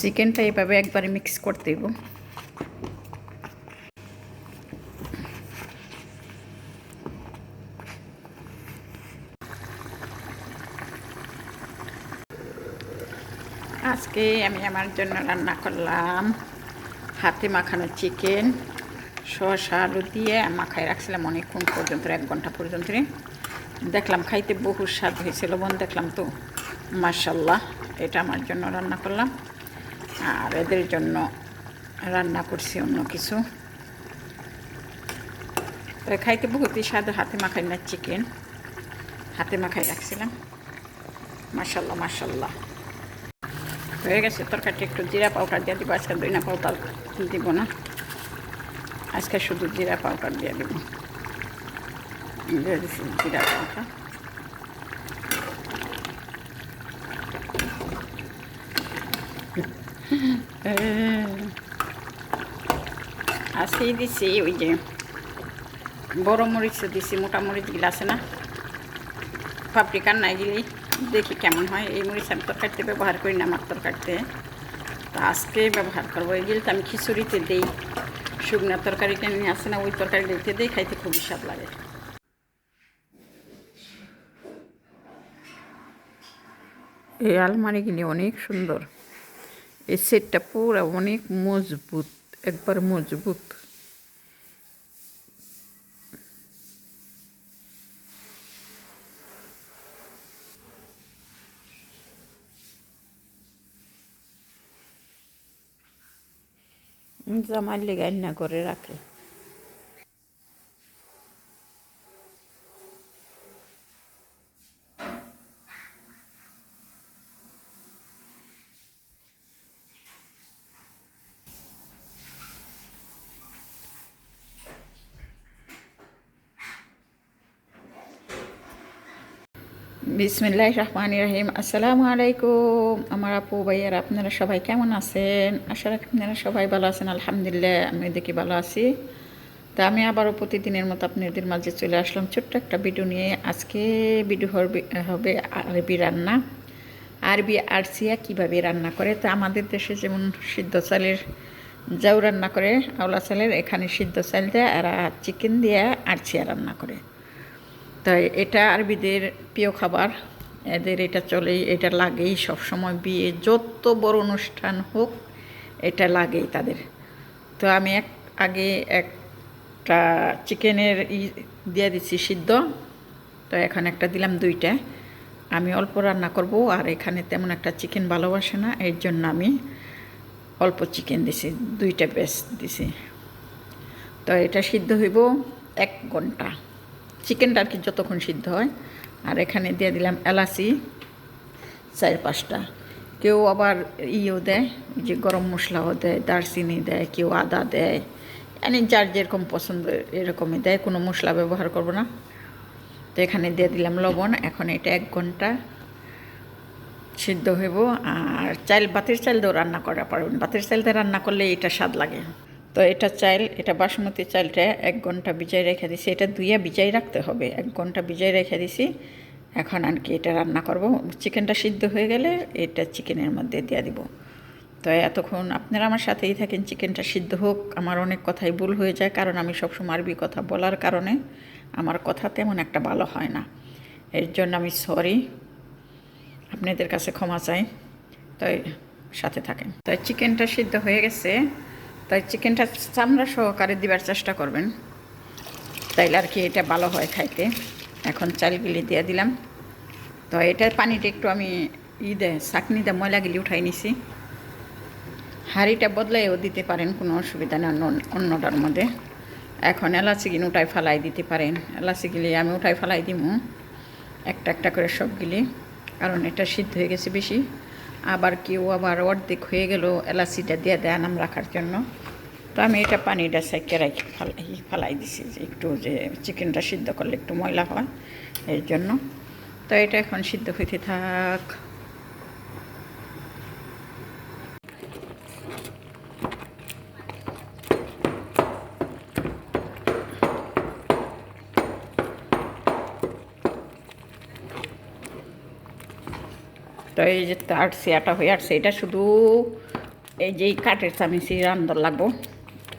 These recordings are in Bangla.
চিকেনটা এভাবে একবারে মিক্স করতে দেবো। আজকে আমি আমার জন্য রান্না করলাম হাতে মাখানো চিকেন, শসা, আলু দিয়ে মাখায় রাখছিলাম অনেকক্ষণ পর্যন্ত, এক ঘণ্টা পর্যন্ত দেখলাম খাইতে বহু স্বাদ হয়েছিল বোন দেখলাম তো মার্শাল্লাহ এটা আমার জন্য রান্না করলাম। আর এদের জন্য রান্না করছি অন্য কিছু। খাইতে বহুতই স্বাদ, হাতে মাখাই না চিকেন হাতে মাখাই রাখছিলাম। মার্শাল্লাহ মার্শাল্লাহ হয়ে গেছে, তরকারিটা একটু জিরা পাউডার দিয়ে দিব, আজকে দইনা পাউডার দিব না। আজকে শুধু জিরা পাউডার দিয়ে দেব। জিরা পাউডার। আজকেই দিছি, ওই যে বড় মরিচ দিছি, মোটা মরিচ মরিচগুলো আছে না? পাপরিকার না এগুলি দেখি কেমন হয়। এই মরিচ আমি তরকারিতে ব্যবহার করি না, আমার তরকারিতে। তো আজকে ব্যবহার করব। এগুলি তো আমি খিচুড়িতে দিই, শুকনা তরকারিটা নিয়ে আসে না, ওই তরকারি দিতে দিই, খাইতে খুবই স্বাদ লাগে। এই আলমারিগুলি অনেক সুন্দর। এই সেটটা পুরো অনেক মজবুত একবার মজবুত। জামার লেগে রান্না করে রাখে। বিসমিল্লাহ রহমান রহিম। আসসালামু আলাইকুম। আমার আপু, ভাইয়ার, আপনারা সবাই কেমন আছেন? আশা রাখি আপনারা সবাই ভালো আছেন। আলহামদুলিল্লাহ আমি দেখি ভালো আছি। তা আমি আবারও প্রতিদিনের মতো আপনাদের মাঝে চলে আসলাম ছোট্ট একটা ভিডিও নিয়ে। আজকে ভিডিও হবে আরবি রান্না। আরবি আরসিয়া কীভাবে রান্না করে? তা আমাদের দেশে যেমন সিদ্ধ চালের যাও রান্না করে, আওলা চালের, এখানে সিদ্ধ চাল দেয় আর চিকেন দিয়ে আরসিয়া রান্না করে। তাই এটা আরবিদের প্রিয় খাবার। এদের এটা চলেই, এটা লাগেই সব সময় বিয়ে যত বড় অনুষ্ঠান হোক, এটা লাগেই তাদের। তো আমি এক, আগে একটা চিকেনের ই দিয়ে দিচ্ছি সিদ্ধ। তো এখন একটা দিলাম দুইটা। আমি অল্প রান্না করব, আর এখানে তেমন একটা চিকেন ভালোবাসে না, এর জন্য আমি অল্প চিকেন দিছি, দুইটা বেশ দিছি। তো এটা সিদ্ধ হইব এক ঘণ্টা। চিকেনটা আর কি যতক্ষণ সিদ্ধ হয়। আর এখানে দিয়ে দিলাম এলাচি, চার পাঁচটা। কেউ আবার ইও দেয় যে গরম মশলাও দেয়, দারচিনি দেয়, কেউ আদা দেয়। মানে যার যেরকম পছন্দ, এরকমই দেয়, কোনো মশলা ব্যবহার করব না। তো এখানে দিয়ে দিলাম লবণ, এখন এটা এক ঘণ্টা সিদ্ধ হইব। আর চাইল বাতির চাইল দিয়েও রান্না করা পারবেন। বাতির চাইল দিয়ে রান্না করলে এটা স্বাদ লাগে। তো এটা চাইল, এটা বাসমতি চালটা এক ঘণ্টা বিজাই রেখে দিছি। এটা দুইয়া বিজাই রাখতে হবে। এক ঘণ্টা বিজাই রেখে দিছি। এখন আর কি এটা রান্না করব। চিকেনটা সিদ্ধ হয়ে গেলে এটা চিকেনের মধ্যে দিয়ে দিব। তো এতক্ষণ আপনারা আমার সাথেই থাকেন। চিকেনটা সিদ্ধ হোক, আমার অনেক কথাই ভুল হয়ে যায়, কারণ আমি সবসময় আরবি কথা বলার কারণে আমার কথা তেমন একটা ভালো হয় না। এর জন্য আমি সরি আপনাদের কাছে ক্ষমা চাই। তাই সাথে থাকেন। তাই চিকেনটা সিদ্ধ হয়ে গেছে। তাই চিকেনটা চামড়া সহকারে দিবার চেষ্টা করবেন। তাইলে আর কি এটা ভালো হয় খাইতে। এখন চালগুলি দিয়ে দিলাম। তো এটার পানিটা একটু আমি ই দেয় চাকনি দিয়ে ময়লাগুলি উঠাই নিছি। হাঁড়িটা বদলাইও দিতে পারেন, কোনো অসুবিধা নেই অন্য অন্যটার মধ্যে। এখন এলাচিগিনি উঠাই ফেলাই দিতে পারেন। এলাচি এলাচিগুলি আমি উঠাই ফেলাই দিমু। একটা একটা করে সবগুলি, কারণ এটা সিদ্ধ হয়ে গেছে বেশি। আবার কেউ আবার অর্ধেক হয়ে গেল, এলাচিটা দিয়ে দেয় নাম রাখার জন্য। তো আমি এটা পানিটা সেকে রাখি, ফালাই ফালাই দিছি যে একটু যে চিকেনটা সিদ্ধ করলে একটু ময়লা হয়, এর জন্য। তো এটা এখন সিদ্ধ হইতে থাক। তো এই যে তার সিয়াটা হয়ে আসছে, এটা শুধু এই যে কাঠের চামিচি রান্নার লাগবো।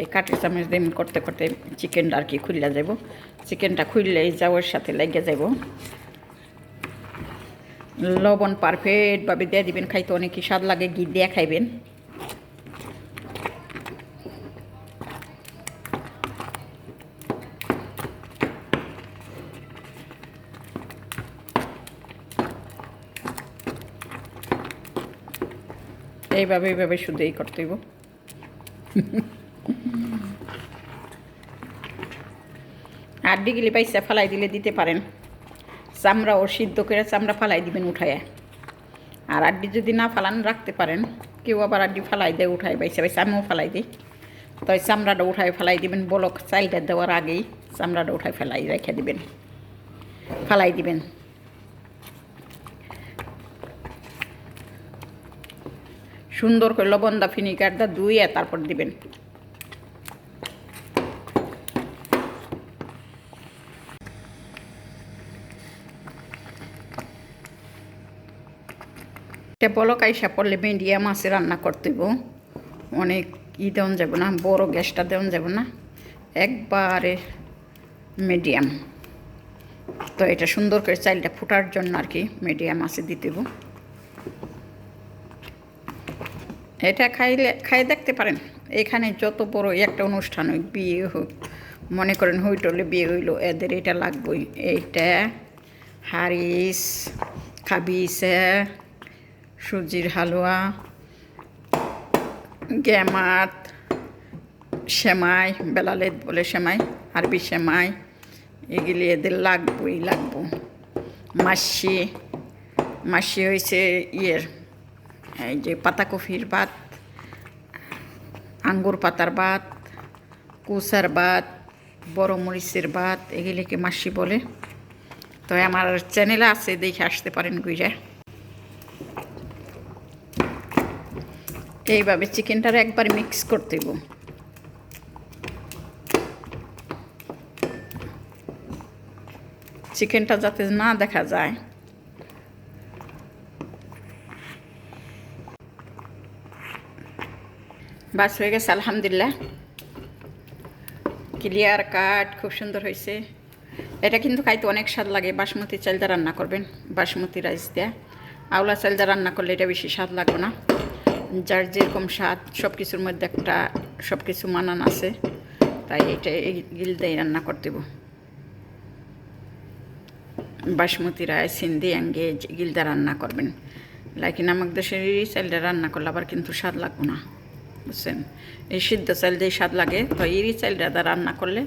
এই কাঠের চামিচ দিয়ে করতে করতে চিকেনটা আর কি খুললে যাব চিকেনটা খুললে এই যাওয়ার সাথে লেগে যাব লবণ পারফেক্টভাবে দিয়ে দিবেন, খাইতে অনেকই স্বাদ লাগে, ঘি দিয়ে খাইবেন। এইভাবে এইভাবে শুধু এই করতে হইব। আর ডিগলি পাইসা ফালাই দিলে দিতে পারেন। চামড়া ও সিদ্ধ করে চামড়া ফালাই দিবেন উঠাইয়া। আর আড্ডি যদি না ফালান, রাখতে পারেন। কেউ আবার আড্ডি ফালাই দেয়, উঠায় বাইসা বাইসা আমিও ফালাই দিই। তাই চামড়াটা উঠায় ফেলাই দিবেন, বলক চাইলটা দেওয়ার আগেই চামড়াটা উঠায় ফেলাই, রেখে দিবেন। ফালাই দিবেন। সুন্দর করে লবণ দা ফিনিকার দা ধুইয়া তারপর দিবেন। এটা বলক আইসা পড়লে মিডিয়াম আছে রান্না করতে অনেক ই দেওয়া যাব না, বড় গ্যাসটা দেওয়া যাব না। একবারে মিডিয়াম তো এটা সুন্দর করে চাইলটা ফুটার জন্য আর কি মিডিয়াম আছে দিতে হইব এটা খাইলে, খাই দেখতে পারেন। এখানে যত বড় একটা অনুষ্ঠান হোক বিয়ে হোক, মনে করেন হইটলে বিয়ে হইল, এদের এটা লাগবেই। এইটা হারিস, খাবিসে, সুজির হালুয়া, গ্যামাত, সেমাই, বেলালেদ বলে সেমাই, আরবি সেমাই, এগুলি এদের লাগবই, লাগবো। মাসি মাসি হয়েছে ইয়ের। এই যে পাতাকপির ভাত, আঙ্গুর পাতার ভাত কুসার ভাত, বড় মরিচের ভাত, এগুলিকে মাসি বলে। তো আমার চ্যানেল আছে, দেখে আসতে পারেন গুইরা এইভাবে চিকেনটার একবার মিক্স করতে চিকেনটা যাতে না দেখা যায়। বাস হয়ে গেছে, আলহামদুলিল্লাহ। ক্লিয়ার কাট খুব সুন্দর হয়েছে। এটা কিন্তু খাইতে অনেক স্বাদ লাগে, বাসমতি চাল দিয়ে রান্না করবেন, বাসমতি রাইস দেয়া। আওলা চাল দিয়ে রান্না করলে এটা বেশি স্বাদ লাগবে না। যার যেরকম স্বাদ সব কিছুর মধ্যে একটা সব কিছু মানান আছে, তাই এটা এই গিল দিয়ে রান্না করতে দেবো। বাসমতি রাইস হিন্দি, অ্যাঙ্গে গিলদা রান্না করবেন। লাইকিন আমাদের দেশের চালটা রান্না করলে আবার কিন্তু স্বাদ লাগবে না। বুঝছেন এই সিদ্ধ চাল দিয়ে স্বাদ লাগে, তো এরই চালটা দা রান্না করলে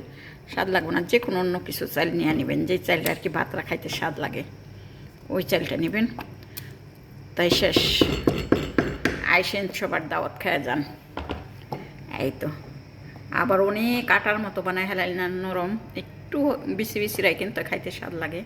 স্বাদ লাগবে না। যে কোনো অন্য কিছু চাল নিয়ে নেবেন যে চালটা আর কি ভাতরা খাইতে স্বাদ লাগে, ওই চালটা নেবেন। তাই শেষ। আইসেন সবার দাওয়াত, খায় যান। এই তো। আবার অনেক আটার মতো বানায় হেলাইল না নরম। একটু বেশি বেশি রাই কিন্তু খাইতে স্বাদ লাগে।